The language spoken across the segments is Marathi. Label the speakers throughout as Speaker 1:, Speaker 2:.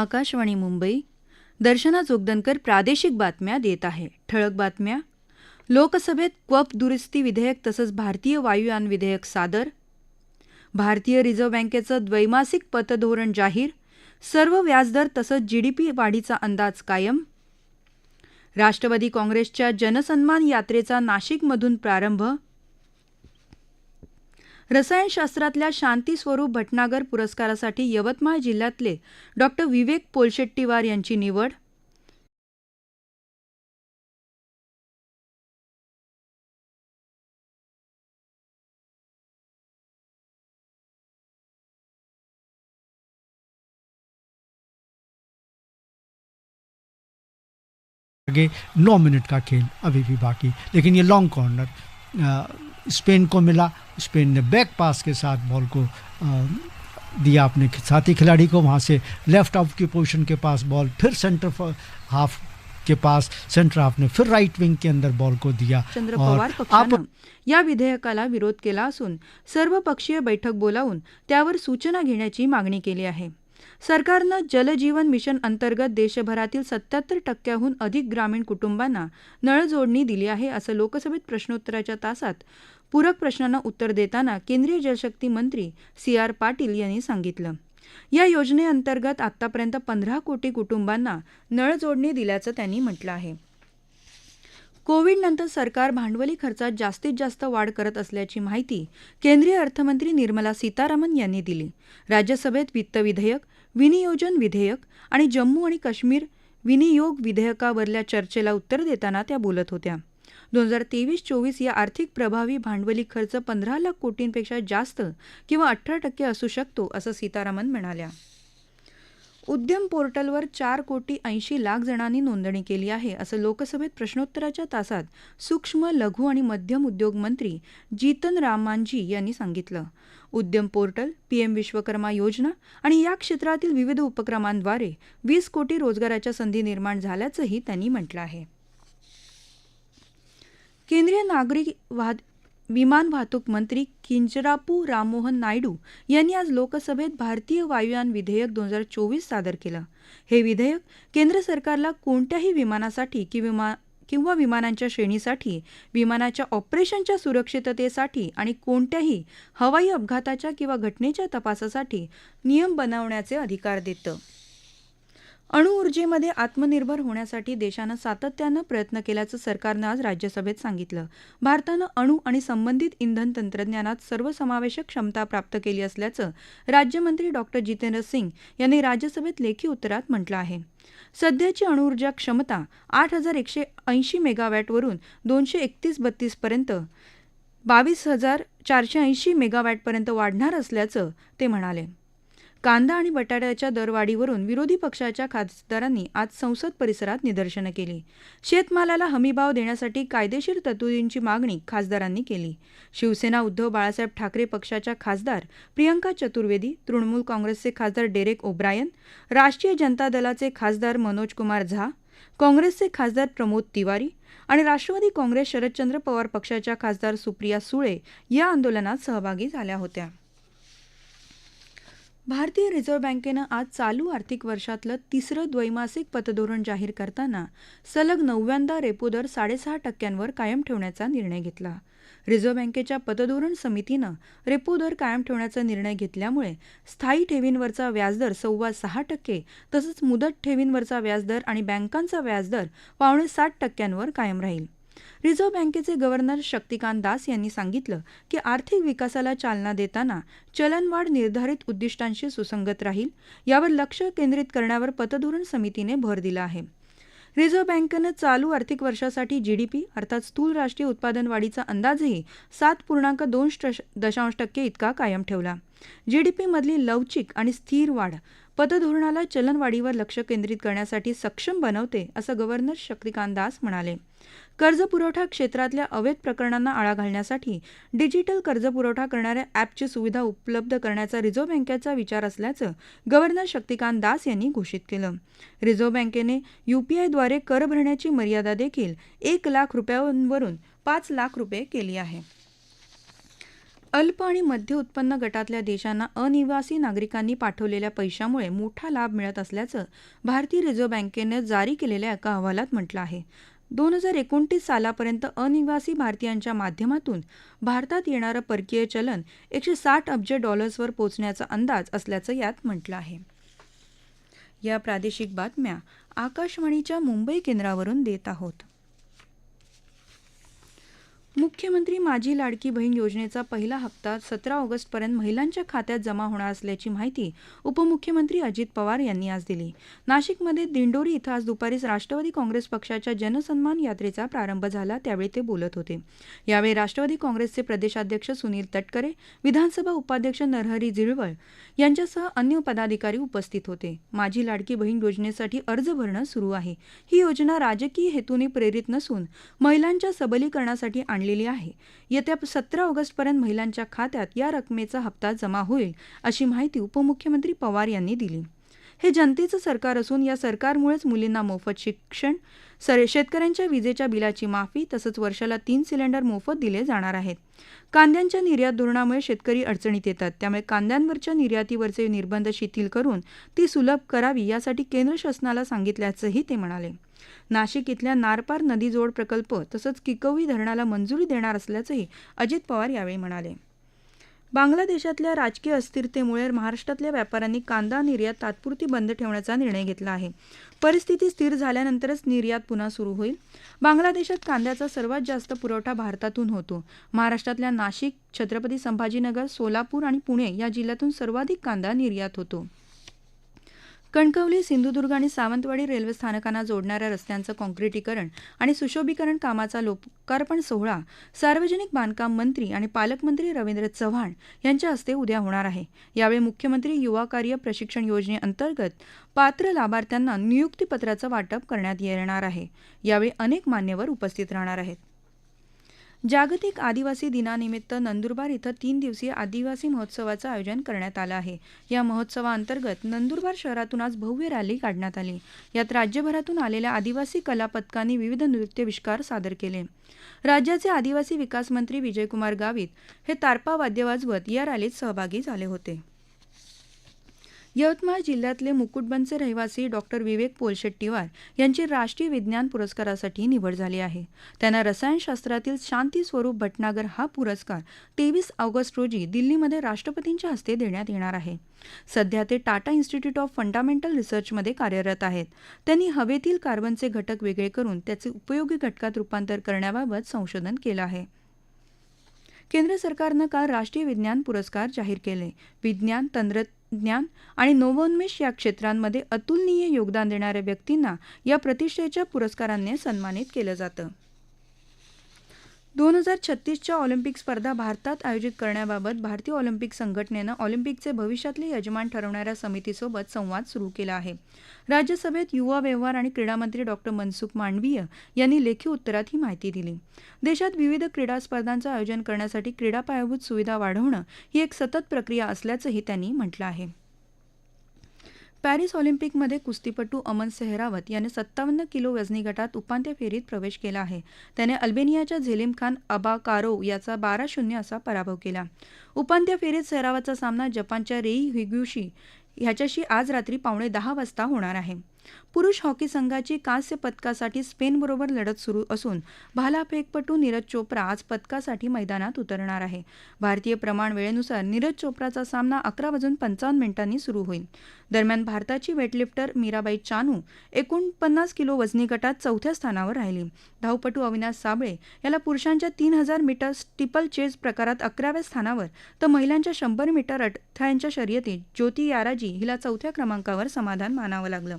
Speaker 1: आकाशवाणी मुंबई दर्शना जोगदनकर प्रादेशिक बातम्या देत आहे ठळक बातम्या लोकसभेत क्वप दुरुस्ती विधेयक तसंच भारतीय वायुयान विधेयक सादर भारतीय रिझर्व्ह बँकेचं द्वैमासिक पतधोरण जाहीर सर्व व्याजदर तसंच जीडीपी वाढीचा अंदाज कायम राष्ट्रवादी काँग्रेसच्या जनसन्मान यात्रेचा नाशिकमधून प्रारंभ रसायनशास्त्रातल्या शांती स्वरूप भटनागर पुरस्कारासाठी यवतमाळ जिल्ह्यातले डॉक्टर विवेक पोलशेट्टीवार यांची निवड नौ मिनट का खेल अभी भी बाकी लेकिन ये लॉन्ग कॉर्नर स्पेन को मिला स्पेन ने बैक पास के साथ बॉल को दिया अपने साथी खिलाड़ी को वहाँ से लेफ्ट ऑफ की पोजीशन के पास बॉल फिर सेंटर हाफ के पास सेंटर हाफ ने फिर राइट विंग के अंदर बॉल को दिया चंद्र पवार आप... या विधेयकाला विरोध केला असून सर्व पक्षीय बैठक बोलावून त्यावर सूचना घेण्याची मागणी केली आहे सरकारनं जलजीवन मिशन अंतर्गत देशभरातील सत्याहत्तर टक्क्याहून अधिक ग्रामीण कुटुंबांना नळजोडणी दिली आहे असं लोकसभेत प्रश्नोत्तराच्या तासात पूरक प्रश्नांना उत्तर देताना केंद्रीय जलशक्ती मंत्री सी आर पाटील यांनी सांगितलं या योजनेअंतर्गत आतापर्यंत पंधरा कोटी कुटुंबांना नळ जोडणी दिल्याचं त्यांनी म्हटलं आहे कोविडनंतर सरकार भांडवली खर्चात जास्तीत जास्त वाढ करत असल्याची माहिती केंद्रीय अर्थमंत्री निर्मला सीतारामन यांनी दिली राज्यसभेत वित्त विधेयक विनियोजन विधेयक आणि जम्मू आणि काश्मीर विनियोग विधेयकावरल्या चर्चेला उत्तर देताना त्या बोलत होत्या दोन हजार तेवीस चोवीस या आर्थिक प्रभावी भांडवली खर्च पंधरा लाख कोटींपेक्षा जास्त किंवा अठरा टक्के असू शकतो असं सीतारामन म्हणाल्या उद्यम पोर्टलवर चार कोटी ऐंशी लाख जणांनी नोंदणी केली आहे असं लोकसभेत प्रश्नोत्तराच्या तासात सूक्ष्म लघु आणि मध्यम उद्योग मंत्री जीतन रामांजी यांनी सांगितलं उद्यम पोर्टल पीएम विश्वकर्मा योजना आणि या क्षेत्रातील विविध उपक्रमांद्वारे वीस कोटी रोजगाराच्या संधी निर्माण झाल्याचंही त्यांनी म्हटलं आहे केंद्रीय नागरी वाद विमान वाहतूक मंत्री किंजरापू राममोहन नायडू यांनी आज लोकसभेत भारतीय वायुयान विधेयक दोन हजार चोवीस सादर केलं हे विधेयक केंद्र सरकारला कोणत्याही विमानासाठी कि विमा किंवा विमानांच्या श्रेणीसाठी विमानाच्या ऑपरेशनच्या सुरक्षिततेसाठी आणि कोणत्याही हवाई अपघाताच्या किंवा घटनेच्या तपासासाठी नियम बनवण्याचे अधिकार देतं अणुऊर्जेमध्ये आत्मनिर्भर होण्यासाठी देशानं सातत्यानं प्रयत्न केल्याचं सरकारनं आज राज्यसभेत सांगितलं भारतानं अणू आणि संबंधित इंधन तंत्रज्ञानात सर्वसमावेशक क्षमता प्राप्त केली असल्याचं राज्यमंत्री डॉक्टर जितेंद्र सिंग यांनी राज्यसभेत लेखी उत्तरात म्हटलं आहे सध्याची अणुऊर्जा क्षमता आठ हजार एकशे ऐंशी मेगावॅटवरून दोनशे एकतीस बत्तीसपर्यंत बावीस हजार चारशे ऐंशी मेगावॅटपर्यंत वाढणार असल्याचं ते म्हणाले कांदा आणि बटाट्याच्या दरवाढीवरून विरोधी पक्षाच्या खासदारांनी आज संसद परिसरात निदर्शनं केली शेतमालाला हमीभाव देण्यासाठी कायदेशीर तरतुदींची मागणी खासदारांनी केली शिवसेना उद्धव बाळासाहेब ठाकरे पक्षाच्या खासदार प्रियंका चतुर्वेदी तृणमूल काँग्रेसचे खासदार डेरेक ओब्रायन राष्ट्रीय जनता दलाचे खासदार मनोज कुमार झा काँग्रेसचे खासदार प्रमोद तिवारी आणि राष्ट्रवादी काँग्रेस शरदचंद्र पवार पक्षाच्या खासदार सुप्रिया सुळे या आंदोलनात सहभागी झाल्या होत्या भारतीय रिझर्व्ह बँकेनं आज चालू आर्थिक वर्षातलं तिसरं द्वैमासिक पतधोरण जाहीर करताना सलग नवव्यांदा रेपो दर साडेसहा टक्क्यांवर कायम ठेवण्याचा निर्णय घेतला रिझर्व्ह बँकेच्या पतधोरण समितीनं रेपो दर कायम ठेवण्याचा निर्णय घेतल्यामुळे स्थायी ठेवींवरचा व्याजदर सव्वा सहा टक्के तसंच मुदत ठेवींवरचा व्याजदर आणि बँकांचा व्याजदर पावणे साठ टक्क्यांवर कायम राहील रिझर्व्ह बँकेचे गव्हर्नर शक्तिकांत दास यांनी सांगितलं की आर्थिक विकासाला चालना देताना चलनवाढ निर्धारित उद्दिष्टांशी सुसंगत राहील यावर लक्ष केंद्रित करण्यावर पतधोरण समितीने भर दिला आहे रिझर्व्ह बँकेनं चालू आर्थिक वर्षासाठी जीडीपी अर्थात स्थूल राष्ट्रीय उत्पादन वाढीचा अंदाजही सात पूर्णांक दोन दशांश टक्के इतका कायम ठेवला मधली लवचिक आणि स्थिर वाढ पतधोरणाला चलनवाढीवर लक्ष केंद्रित करण्यासाठी सक्षम बनवते असं गव्हर्नर शक्तिकांत दास म्हणाले कर्जपुरवठा क्षेत्रातल्या अवैध प्रकरणांना आळा घालण्यासाठी डिजिटल कर्जपुरवठा करणाऱ्या ॲपची सुविधा उपलब्ध करण्याचा रिझर्व्ह बँकेचा विचार असल्याचं गव्हर्नर शक्तिकांत दास यांनी घोषित केलं रिझर्व्ह बँकेने यूपीआयद्वारे कर भरण्याची मर्यादा देखील एक लाख रुपयांवरून पाच लाख रुपये केली आहे अल्प आणि मध्य उत्पन्न गटातल्या देशांना अनिवासी नागरिकांनी पाठवलेल्या पैशामुळे मोठा लाभ मिळत असल्याचं भारतीय रिझर्व्ह बँकेनं जारी केलेल्या एका अहवालात म्हटलं आहे दोन हजार एकोणतीस सालापर्यंत अनिवासी भारतीयांच्या माध्यमातून भारतात येणारं परकीय चलन एकशे साठ अब्ज डॉलर्सवर पोचण्याचा अंदाज असल्याचं यात म्हटलं आहे या प्रादेशिक बातम्या आकाशवाणीच्या मुंबई केंद्रावरून देत आहोत मुख्यमंत्री माजी लाडकी बहीण योजनेचा पहिला हप्ता सतरा ऑगस्टपर्यंत महिलांच्या खात्यात जमा होणार असल्याची माहिती उपमुख्यमंत्री अजित पवार यांनी आज दिली नाशिकमध्ये दिंडोरी इथं आज दुपारीच राष्ट्रवादी काँग्रेस पक्षाच्या जनसन्मान यात्रेचा प्रारंभ झाला त्यावेळी ते बोलत होते यावेळी राष्ट्रवादी काँग्रेसचे प्रदेशाध्यक्ष सुनील तटकरे विधानसभा उपाध्यक्ष नरहरी झिरवळ यांच्यासह अन्य पदाधिकारी उपस्थित होते माझी लाडकी बहीण योजनेसाठी अर्ज भरणं सुरू आहे ही योजना राजकीय हेतूने प्रेरित नसून महिलांच्या सबलीकरणासाठी आणि मांडलेली आहे येत्या सतरा ऑगस्टपर्यंत महिलांच्या खात्यात या रकमेचा हप्ता जमा होईल अशी माहिती उपमुख्यमंत्री पवार यांनी दिली हे जनतेचं सरकार असून या सरकारमुळेच मुलींना मोफत शिक्षण शेतकऱ्यांच्या विजेच्या बिलाची माफी तसंच वर्षाला तीन सिलेंडर मोफत दिले जाणार आहेत कांद्यांच्या निर्यात धोरणामुळे शेतकरी अडचणीत येतात त्यामुळे कांद्यांवरच्या निर्यातीवरचे निर्बंध शिथिल करून ती सुलभ करावी यासाठी केंद्र शासनाला सांगितल्याचंही ते म्हणाले नाशिक इथल्या नारपार नदी जोड प्रकल्प तसंच किकवी धरणाला मंजुरी देणार असल्याचंही अजित पवार यावेळी म्हणाले बांगलादेशातल्या राजकीय अस्थिरतेमुळे महाराष्ट्रातल्या व्यापाऱ्यांनी कांदा निर्यात तात्पुरती बंद ठेवण्याचा निर्णय घेतला आहे परिस्थिती स्थिर झाल्यानंतरच निर्यात पुन्हा सुरू होईल बांगलादेशात कांद्याचा सर्वात जास्त पुरवठा भारतातून होतो महाराष्ट्रातल्या नाशिक छत्रपती संभाजीनगर सोलापूर आणि पुणे या जिल्ह्यातून सर्वाधिक कांदा निर्यात होतो कणकवली सिंधुदुर्ग आणि सावंतवाडी रेल्वे स्थानकांना जोडणाऱ्या रस्त्यांचं काँक्रिटीकरण आणि सुशोभीकरण कामाचा लोकार्पण सोहळा सार्वजनिक बांधकाम मंत्री आणि पालकमंत्री रवींद्र चव्हाण यांच्या हस्ते उद्या होणार आहे यावेळी मुख्यमंत्री युवा कार्य प्रशिक्षण योजनेअंतर्गत पात्र लाभार्थ्यांना नियुक्तीपत्राचं वाटप करण्यात येणार आहे यावेळी अनेक मान्यवर उपस्थित राहणार आहेत जागतिक आदिवासी दिनानिमित्त नंदुरबार इथं तीन दिवसीय आदिवासी महोत्सवाचं आयोजन करण्यात आलं आहे या महोत्सवाअंतर्गत नंदुरबार शहरातून आज भव्य रॅली काढण्यात आली यात राज्यभरातून आलेल्या आदिवासी कलापथकांनी विविध नृत्यविष्कार सादर केले राज्याचे आदिवासी विकास मंत्री विजयकुमार गावित हे तारपा वाद्य वाजवत या रॅलीत सहभागी झाले होते यवतमाळ जिल्ह्यातले मुकुटबनचे रहिवासी डॉक्टर विवेक पोलशेट्टीवार यांची राष्ट्रीय विज्ञान पुरस्कारासाठी निवड झाली आहे त्यांना रसायनशास्त्रातील शांती स्वरूप भटनागर हा पुरस्कार तेवीस ऑगस्ट रोजी दिल्लीमध्ये राष्ट्रपतींच्या हस्ते देण्यात येणार आहे सध्या ते टाटा इन्स्टिट्यूट ऑफ फंडामेंटल रिसर्चमध्ये कार्यरत आहेत त्यांनी हवेतील कार्बनचे घटक वेगळे करून त्याचे उपयोगी घटकात रूपांतर करण्याबाबत संशोधन केलं आहे केंद्र सरकारनं काल राष्ट्रीय विज्ञान पुरस्कार जाहीर केले विज्ञान तंत्रज्ञान आणि नवोन्मेष या क्षेत्रांमध्ये अतुलनीय योगदान देणाऱ्या व्यक्तींना या प्रतिष्ठेच्या पुरस्कारांनी सन्मानित केलं जातं दोन हजार छत्तीसच्या ऑलिम्पिक स्पर्धा भारतात आयोजित करण्याबाबत भारतीय ऑलिम्पिक संघटनेनं ऑलिम्पिकचे भविष्यातले यजमान ठरवणाऱ्या समितीसोबत संवाद सुरू केला आहे राज्यसभेत युवा व्यवहार आणि क्रीडा मंत्री डॉक्टर मनसुख मांडवीय यांनी लेखी उत्तरात ही माहिती दिली देशात विविध क्रीडा स्पर्धांचं आयोजन करण्यासाठी क्रीडा पायाभूत सुविधा वाढवणं ही एक सतत प्रक्रिया असल्याचंही त्यांनी म्हटलं आहे पॅरिस ऑलिम्पिकमध्ये कुस्तीपटू अमन सेहरावत याने सत्तावन्न किलो वजनी गटात उपांत्य फेरीत प्रवेश केला आहे त्याने अल्बेनियाच्या झेलिम खान अबा कारो याचा बारा शून्य असा पराभव केला उपांत्य फेरीत सेहरावतचा सामना जपानच्या रेई हिग्युशी ह्याच्याशी आज रात्री पावणे दहा वाजता होणार आहे पुरुष हॉकी संघाची कांस्य पदकासाठी स्पेनबरोबर लढत सुरू असून भाला फेकपटू नीरज चोप्रा आज पदकासाठी मैदानात उतरणार आहे भारतीय प्रमाण वेळेनुसार नीरज चोप्राचा सामना अकरा वाजून पंचावन्न मिनिटांनी सुरू होईल दरम्यान भारताची वेटलिफ्टर मीराबाई चानू एकोणपन्नास किलो वजनी गटात चौथ्या स्थानावर राहिली धावपटू अविनाश साबळे याला पुरुषांच्या तीन हजार मीटर स्टिपल चेज प्रकारात अकराव्या स्थानावर तर महिलांच्या शंभर मीटर अठ्ठ्याऐंच्या शर्यतीत ज्योती याराजी हिला चौथ्या क्रमांकावर समाधान मानावं लागलं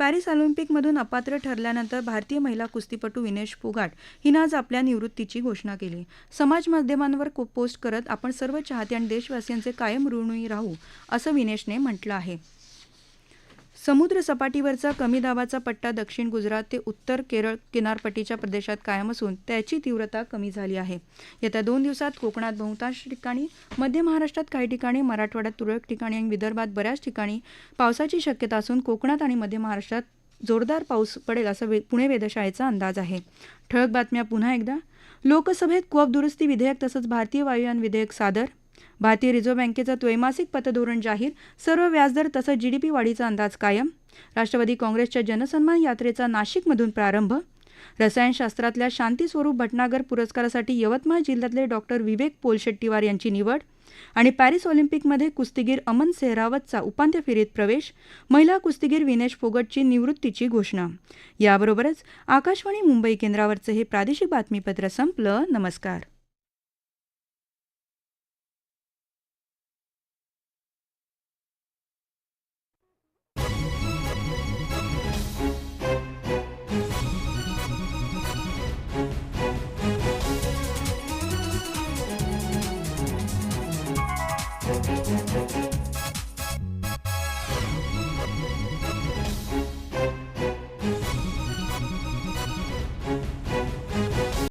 Speaker 1: पॅरिस ऑलिम्पिकमधून अपात्र ठरल्यानंतर भारतीय महिला कुस्तीपटू विनेश फोगाट हिनं आज आपल्या निवृत्तीची घोषणा केली समाज माध्यमांवर पोस्ट करत आपण सर्व चाहते आणि देशवासियांचे कायम ऋणी राहू असं विनेशने म्हटलं आहे समुद्र सपाटीवरचा कमी दाबाचा पट्टा दक्षिण गुजरात ते उत्तर केरळ किनारपट्टीच्या प्रदेशात कायम असून त्याची तीव्रता कमी झाली आहे येत्या दोन दिवसात कोकणात बहुतांश ठिकाणी मध्य महाराष्ट्रात काही ठिकाणी मराठवाड्यात तुरळक ठिकाणी आणि विदर्भात बऱ्याच ठिकाणी पावसाची शक्यता असून कोकणात आणि मध्य महाराष्ट्रात जोरदार पाऊस पडेल असा पुणे वेधशाळेचा अंदाज आहे ठळक बातम्या पुन्हा एकदा लोकसभेत क्वप दुरुस्ती विधेयक तसंच भारतीय वायुयान विधेयक सादर भारतीय रिझर्व्ह बँकेचं द्वैमासिक पतधोरण जाहीर सर्व व्याजदर तसंच जीडीपी वाढीचा अंदाज कायम राष्ट्रवादी काँग्रेसच्या जनसन्मान यात्रेचा नाशिकमधून प्रारंभ रसायनशास्त्रातल्या शांती स्वरूप भटनागर पुरस्कारासाठी यवतमाळ जिल्ह्यातले डॉक्टर विवेक पोलशेट्टीवार यांची निवड आणि पॅरिस ऑलिम्पिकमध्ये कुस्तीगीर अमन सेहरावतचा उपांत्य फेरीत प्रवेश महिला कुस्तीगीर विनेश फोगटची निवृत्तीची घोषणा याबरोबरच आकाशवाणी मुंबई केंद्रावरचं हे प्रादेशिक बातमीपत्र संपलं नमस्कार